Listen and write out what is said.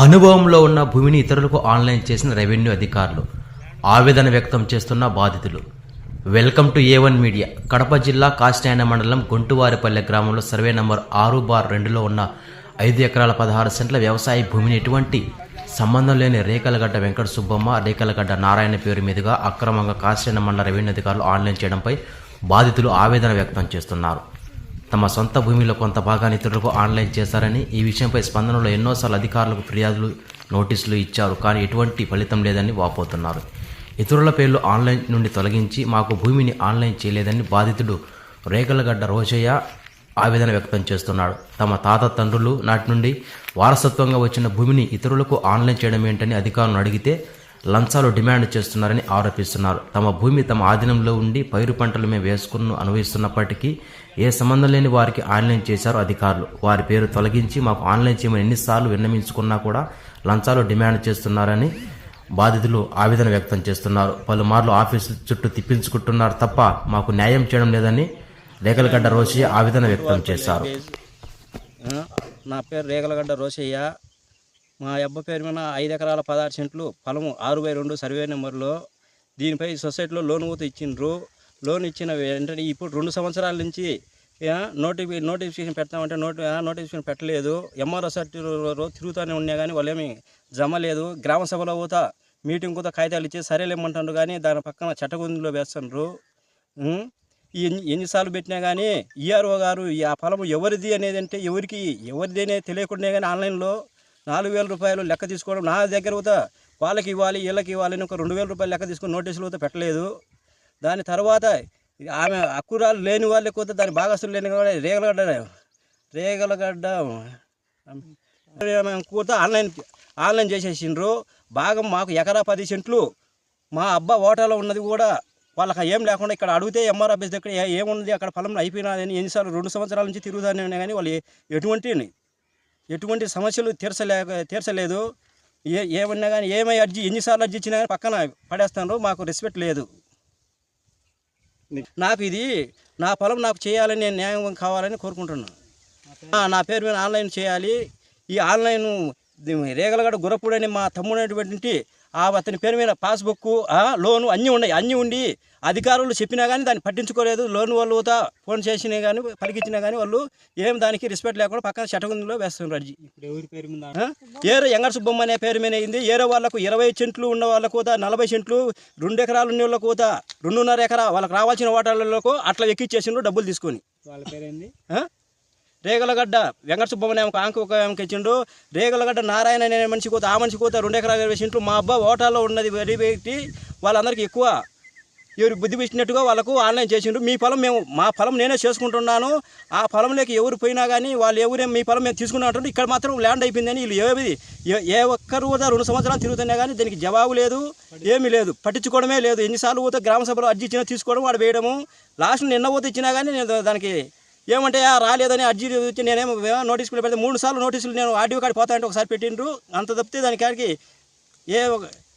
అనుభవంలో ఉన్న భూమిని ఇతరులకు ఆన్లైన్ చేసిన రెవెన్యూ అధికారులు. ఆవేదన వ్యక్తం చేస్తున్న బాధితులు. Welcome to A one media. Kadapa జిల్లా కాస్టాయన మండలం గొంటువారిపల్లె గ్రామంలో సర్వే నంబర్ ఆరు బార్ రెండులో ఉన్న ఐదు ఎకరాల పదహారు సెంట్ల వ్యవసాయ భూమిని ఎటువంటి సంబంధం లేని రేకలగడ్డ వెంకట సుబ్బమ్మ రేకలగడ్డ నారాయణ పేరు మీదుగా అక్రమంగా కాస్టాయన మండల రెవెన్యూ అధికారులు ఆన్లైన్ చేయడంపై బాధితులు ఆవేదన వ్యక్తం చేస్తున్నారు. తమ సొంత భూమిలో కొంత భాగాన్ని ఇతరులకు ఆన్లైన్ చేశారని ఈ విషయంపై స్పందనలో ఎన్నోసార్లు అధికారులకు ఫిర్యాదులు నోటీసులు ఇచ్చారు. కానీ ఎటువంటి ఫలితం లేదని వాపోతున్నారు. ఇతరుల పేర్లు ఆన్లైన్ నుండి తొలగించి మాకు భూమిని ఆన్లైన్ చేయలేదని బాధితుడు రేగలగడ్డ రోజయ్య ఆవేదన వ్యక్తం చేస్తున్నాడు. తమ తాత తండ్రులు నాటి నుండి వారసత్వంగా వచ్చిన భూమిని ఇతరులకు ఆన్లైన్ చేయడం ఏంటని అధికారులను అడిగితే లంచాలు డిమాండ్ చేస్తున్నారని ఆరోపిస్తున్నారు. తమ భూమి తమ ఆధీనంలో ఉండి పైరు పంటలు మేము వేసుకుని అనుభవిస్తున్నప్పటికీ ఏ సంబంధం లేని వారికి ఆన్లైన్ చేశారు అధికారులు. వారి పేరు తొలగించి మాకు ఆన్లైన్ చేయమని ఎన్నిసార్లు విన్నమించుకున్నా కూడా లంచాలు డిమాండ్ చేస్తున్నారని బాధితులు ఆవేదన వ్యక్తం చేస్తున్నారు. పలుమార్లు ఆఫీసు చుట్టూ తిప్పించుకుంటున్నారు తప్ప మాకు న్యాయం చేయడం లేదని రేగలగడ్డ రోషయ్య ఆవేదన వ్యక్తం చేశారు. నా పేరు రేగలగడ్డ రోషయ్య. మా అబ్బ పేరు మీద ఐదు ఎకరాల పదహారు సెంట్లు పొలము ఆరు బై రెండు సర్వే నెంబర్లో దీనిపై సొసైటీలో లోన్ కూడా ఇచ్చిండ్రు. లోన్ ఇచ్చిన వెంటనే ఇప్పుడు రెండు సంవత్సరాల నుంచి నోటిఫి నోటిఫికేషన్ పెడతామంటే నోటి నోటిఫికేషన్ పెట్టలేదు. ఎంఆర్ఓ సర్టిలో తిరుగుతూనే ఉన్నా కానీ వాళ్ళు ఏమి జమ లేదు. గ్రామ సభలో పోతా మీటింగ్ కూడా కాగితాలు ఇచ్చి సరేలేమంటారు కానీ దాని పక్కన చట్టగుందులో వేస్తుండ్రు. ఈ ఎన్ని ఎన్నిసార్లు పెట్టినా కానీ ఈఆర్ఓ గారు ఈ ఆ పొలం ఎవరిది అనేది అంటే ఎవరికి ఎవరిది అనేది తెలియకుండా కానీ ఆన్లైన్లో నాలుగు వేల రూపాయలు లెక్క తీసుకోవడం నా దగ్గర కూడా వాళ్ళకి ఇవ్వాలి వీళ్ళకి ఇవ్వాలి అని ఒక రెండు వేల రూపాయలు లెక్క తీసుకొని నోటీసులు కూడా పెట్టలేదు. దాని తర్వాత ఆమె అక్కురాలు లేని వాళ్ళకి కూడా దాని భాగస్తులు లేని వాళ్ళు రేగలగడ్డ రేగలగడ్డ కూడా ఆన్లైన్ ఆన్లైన్ చేసేసిండ్రు. భాగం మాకు ఎకరా పది సెంట్లు. మా అబ్బా ఓటాలో ఉన్నది కూడా వాళ్ళకి ఏం లేకుండా ఇక్కడ అడిగితే ఎంఆర్ ఆఫీస్ దగ్గర ఏమున్నది? అక్కడ పొలం అయిపోయినదని ఎన్నిసార్లు? రెండు సంవత్సరాల నుంచి తిరుగుతానే కానీ వాళ్ళు ఎటువంటి ఎటువంటి సమస్యలు తీర్చలేక తీర్చలేదు. ఏ ఏమన్నా కానీ ఏమై అర్జీ ఎన్నిసార్లు అర్జీ ఇచ్చినా కానీ పక్కన పడేస్తాను మాకు రెస్పెక్ట్ లేదు. నాకు ఇది నా పొలం నాకు చేయాలని నేను న్యాయం కావాలని కోరుకుంటున్నాను నా పేరు మీద ఆన్లైన్ చేయాలి. ఈ ఆన్లైన్ రేగలగడ గురప్పుడని మా తమ్ముడైనటువంటి అనేటువంటి అతని పేరు మీద పాస్బుక్ లోను అన్నీ ఉన్నాయి అన్నీ ఉండి అధికారులు చెప్పినా కానీ దాన్ని పట్టించుకోలేదు. లోన్ వాళ్ళు కూడా ఫోన్ చేసినా కానీ పలికిచ్చినా కానీ వాళ్ళు ఏం దానికి రెస్పెక్ట్ లేకుండా పక్కన చట్టగుందులో వేస్తున్నారు? ఏరో ఎంగర్ సుబ్బమ్మ అనే పేరు మీద అయింది. ఏరో వాళ్ళకు ఇరవై సెంట్లు ఉన్న వాళ్ళకు కూడా నలభై సెంట్లు రెండు ఎకరాలు ఉన్న వాళ్ళకు కూడా రెండున్నర ఎకరా వాళ్ళకి రావాల్సిన ఓటర్లకు అట్లా ఎక్కిచ్చేసిండ్రు డబ్బులు తీసుకొని. వాళ్ళ పేరేంది? రేగలగడ్డ వెంకట సుబ్బమ్మని ఆమెకు ఆంకు ఒక ఆమెకి ఇచ్చిండు. రేగలగడ్డ నారాయణ అనే మనిషి కోత ఆ మనిషి కోత రెండు ఎకరాలు ఇరవై సెంట్లు మా అబ్బా ఓటాల్లో ఉన్నది వెరీ పెట్టి వాళ్ళందరికీ ఎక్కువ ఎవరు బుద్ధి పెట్టినట్టుగా వాళ్ళకు ఆన్లైన్ చేసిండ్రు. మీ పొలం మేము మా పొలం నేనే చేసుకుంటున్నాను. ఆ పొలంలోకి ఎవరు పోయినా కానీ వాళ్ళు ఎవరేం మీ పొలం మేము తీసుకున్నాం అంటారు ఇక్కడ మాత్రం ల్యాండ్ అయిపోయిందని వీళ్ళు ఏది ఏ- ఏ ఒక్కరు కూడా రెండు సంవత్సరాలు తిరుగుతున్నా కానీ దీనికి జవాబు లేదు ఏమీ లేదు. పట్టించుకోవడమే లేదు. ఎన్నిసార్లు పోతే గ్రామ సభలో అర్జీ ఇచ్చినా తీసుకోవడం వాడు వేయడము. లాస్ట్ నిన్న పోతే ఇచ్చినా కానీ నేను దానికి ఏమంటే రాలేదని అర్జీ వచ్చి నేనేమో నోటీసులు పెడితే మూడు సార్లు నోటీసులు నేను ఆర్డీఓ కాడికి పోతానంటే ఒకసారి పెట్టిండ్రు. అంత తప్పితే దాని కాడికి ఏ ఒక-